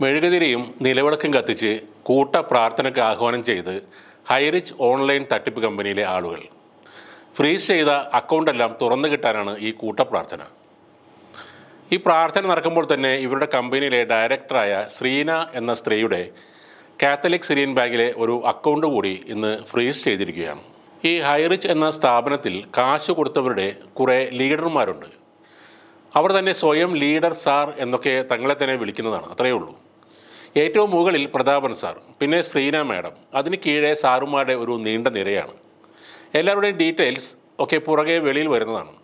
മെഴുകുതിരിയും നിലവിളക്കും കത്തിച്ച് കൂട്ട പ്രാർത്ഥനയ്ക്ക് ആഹ്വാനം ചെയ്ത് ഹൈറിച്ച് ഓൺലൈൻ തട്ടിപ്പ് കമ്പനിയിലെ ആളുകൾ. ഫ്രീസ് ചെയ്ത അക്കൗണ്ടെല്ലാം തുറന്നു കിട്ടാനാണ് ഈ കൂട്ട പ്രാർത്ഥന. ഈ പ്രാർത്ഥന നടക്കുമ്പോൾ തന്നെ ഇവരുടെ കമ്പനിയിലെ ഡയറക്ടറായ ശ്രീന എന്ന സ്ത്രീയുടെ കാത്തലിക് സിറിയൻ ബാങ്കിലെ ഒരു അക്കൗണ്ട് കൂടി ഇന്ന് ഫ്രീസ് ചെയ്തിരിക്കുകയാണ്. ഈ ഹൈറിച്ച് എന്ന സ്ഥാപനത്തിൽ കാശ് കൊടുത്തവരുടെ കുറേ ലീഡർമാരുണ്ട്. അവർ തന്നെ സ്വയം ലീഡർ സാർ എന്നൊക്കെ തങ്ങളെ തന്നെ വിളിക്കുന്നതാണ്. അത്രയേ ഉള്ളൂ. ഏറ്റവും മുകളിൽ പ്രതാപൻ സാർ പിന്നെ ശ്രീന മാഡം. അതിന് കീഴെ സാറുമാരുടെ ഒരു നീണ്ട നിരയാണ്. എല്ലാവരുടെയും ഡീറ്റെയിൽസ് ഒക്കെ പുറകെ വെളിയിൽ വരുന്നതാണ്.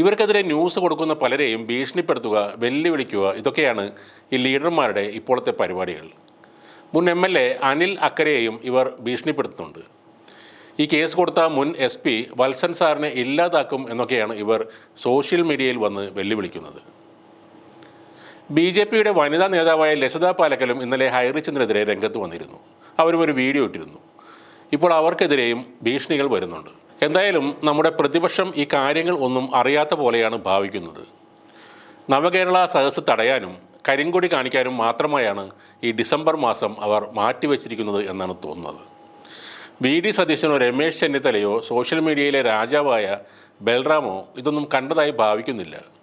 ഇവർക്കെതിരെ ന്യൂസ് കൊടുക്കുന്ന പലരെയും ഭീഷണിപ്പെടുത്തുക വെല്ലുവിളിക്കുക ഇതൊക്കെയാണ് ഈ ലീഡർമാരുടെ ഇപ്പോഴത്തെ പരിപാടികൾ. മുൻ എം എൽ എ അനിൽ അക്കരെയും ഇവർ ഭീഷണിപ്പെടുത്തുന്നുണ്ട്. ഈ കേസ് കൊടുത്ത മുൻ എസ് പി വത്സൻ സാറിനെ ഇല്ലാതാക്കും എന്നൊക്കെയാണ് ഇവർ സോഷ്യൽ മീഡിയയിൽ വന്ന് വെല്ലുവിളിക്കുന്നത്. ബി ജെ പിയുടെ വനിതാ നേതാവായ ലസിത പാലക്കലും ഇന്നലെ ഹൈറിച്ചിനെതിരെ രംഗത്ത് വന്നിരുന്നു. അവരും ഒരു വീഡിയോ ഇട്ടിരുന്നു. ഇപ്പോൾ അവർക്കെതിരെയും ഭീഷണികൾ വരുന്നുണ്ട്. എന്തായാലും നമ്മുടെ പ്രതിപക്ഷം ഈ കാര്യങ്ങൾ ഒന്നും അറിയാത്ത പോലെയാണ് ഭാവിക്കുന്നത്. നവകേരള സദസ്സ് തടയാനും കരിങ്കൊടി കാണിക്കാനും മാത്രമായാണ് ഈ ഡിസംബർ മാസം അവർ മാറ്റിവെച്ചിരിക്കുന്നത് എന്നാണ് തോന്നുന്നത്. വി ഡി സതീശനോ രമേശ് ചെന്നിത്തലയോ സോഷ്യൽ മീഡിയയിലെ രാജാവായ ബൽറാമോ ഇതൊന്നും കണ്ടതായി ഭാവിക്കുന്നില്ല.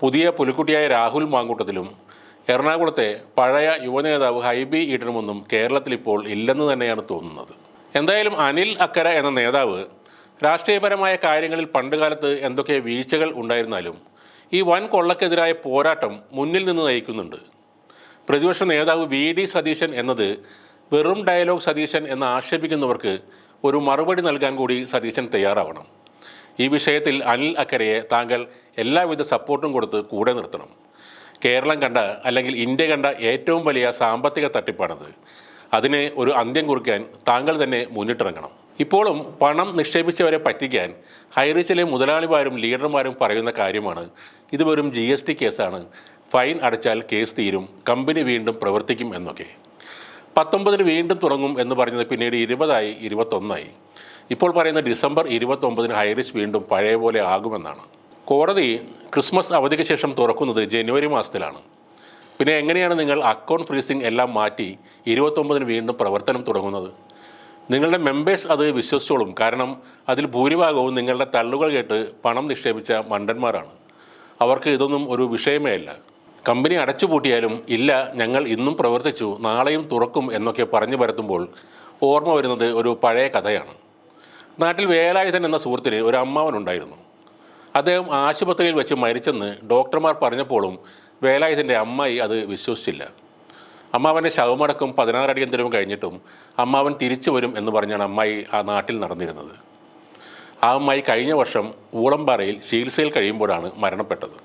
പുതിയ പുലിക്കുട്ടിയായ രാഹുൽ മാങ്കൂട്ടത്തിലും എറണാകുളത്തെ പഴയ യുവനേതാവ് ഹൈബി ഈഡനുമൊന്നും കേരളത്തിൽ ഇപ്പോൾ ഇല്ലെന്ന് തന്നെയാണ് തോന്നുന്നത്. എന്തായാലും അനിൽ അക്കര എന്ന നേതാവ് രാഷ്ട്രീയപരമായ കാര്യങ്ങളിൽ പണ്ടുകാലത്ത് എന്തൊക്കെ വീഴ്ചകൾ ഉണ്ടായിരുന്നാലും ഈ വൻ കൊള്ളക്കെതിരായ പോരാട്ടം മുന്നിൽ നിന്ന് നയിക്കുന്നുണ്ട്. പ്രതിപക്ഷ നേതാവ് വി ഡി സതീശൻ എന്നത് വെറും ഡയലോഗ് സതീശൻ എന്ന് ആക്ഷേപിക്കുന്നവർക്ക് ഒരു മറുപടി നൽകാൻ കൂടി സതീശൻ തയ്യാറാവണം. ഈ വിഷയത്തിൽ അനിൽ അക്കരയെ താങ്കൾ എല്ലാവിധ സപ്പോർട്ടും കൊടുത്ത് കൂടെ നിർത്തണം. കേരളം കണ്ട അല്ലെങ്കിൽ ഇന്ത്യ കണ്ട ഏറ്റവും വലിയ സാമ്പത്തിക തട്ടിപ്പാണത്. അതിന് ഒരു അന്ത്യം കുറിക്കാൻ താങ്കൾ തന്നെ മുന്നിട്ടിറങ്ങണം. ഇപ്പോഴും പണം നിക്ഷേപിച്ചവരെ പറ്റിക്കാൻ ഹൈറിച്ചിലെ മുതലാളിമാരും ലീഡർമാരും പറയുന്ന കാര്യമാണ്. ഇത് വെറും ജി എസ് ടി കേസാണ്. ഫൈൻ അടച്ചാൽ കേസ് തീരും കമ്പനി വീണ്ടും പ്രവർത്തിക്കും എന്നൊക്കെ. പത്തൊമ്പതിന് വീണ്ടും തുടങ്ങും എന്ന് പറഞ്ഞത് പിന്നീട് ഇരുപതായി ഇരുപത്തൊന്നായി. ഇപ്പോൾ പറയുന്ന ഡിസംബർ ഇരുപത്തൊമ്പതിന് ഹൈറിസ് വീണ്ടും പഴയ പോലെ ആകുമെന്നാണ്. കോടതി ക്രിസ്മസ് അവധിക്ക് ശേഷം തുറക്കുന്നത് ജനുവരി മാസത്തിലാണ്. പിന്നെ എങ്ങനെയാണ് നിങ്ങൾ അക്കൗണ്ട് ഫ്രീസിംഗ് എല്ലാം മാറ്റി ഇരുപത്തൊമ്പതിന് വീണ്ടും പ്രവർത്തനം തുടങ്ങുന്നത്? നിങ്ങളുടെ മെമ്പേഴ്സ് അത് വിശ്വസിച്ചോളും. കാരണം അതിൽ ഭൂരിഭാഗവും നിങ്ങളുടെ തള്ളുകൾ കേട്ട് പണം നിക്ഷേപിച്ച മണ്ടന്മാരാണ്. അവർക്ക് ഇതൊന്നും ഒരു വിഷയമേ അല്ല. കമ്പനി അടച്ചുപൂട്ടിയാലും ഇല്ല ഞങ്ങൾ ഇന്നും പ്രവർത്തിച്ചു നാളെയും തുറക്കും എന്നൊക്കെ പറഞ്ഞു പരത്തുമ്പോൾ ഓർമ്മ വരുന്നത് ഒരു പഴയ കഥയാണ്. നാട്ടിൽ വേലായുധൻ എന്ന സുഹൃത്തിന് ഒരു അമ്മാവനുണ്ടായിരുന്നു അദ്ദേഹം ആശുപത്രിയിൽ വെച്ച് മരിച്ചെന്ന് ഡോക്ടർമാർ പറഞ്ഞപ്പോഴും വേലായുധന്റെ അമ്മായി അത് വിശ്വസിച്ചില്ല. അമ്മാവന്റെ ശവമടക്കം പതിനാറടിയന്തരവും കഴിഞ്ഞിട്ടും അമ്മാവൻ തിരിച്ചു വരും എന്ന് പറഞ്ഞാണ് അമ്മായി ആ നാട്ടിൽ നടന്നിരുന്നത്. ആ അമ്മായി കഴിഞ്ഞ വർഷം ഊളംപാറയിൽ ചികിത്സയിൽ കഴിയുമ്പോഴാണ് മരണപ്പെട്ടത്.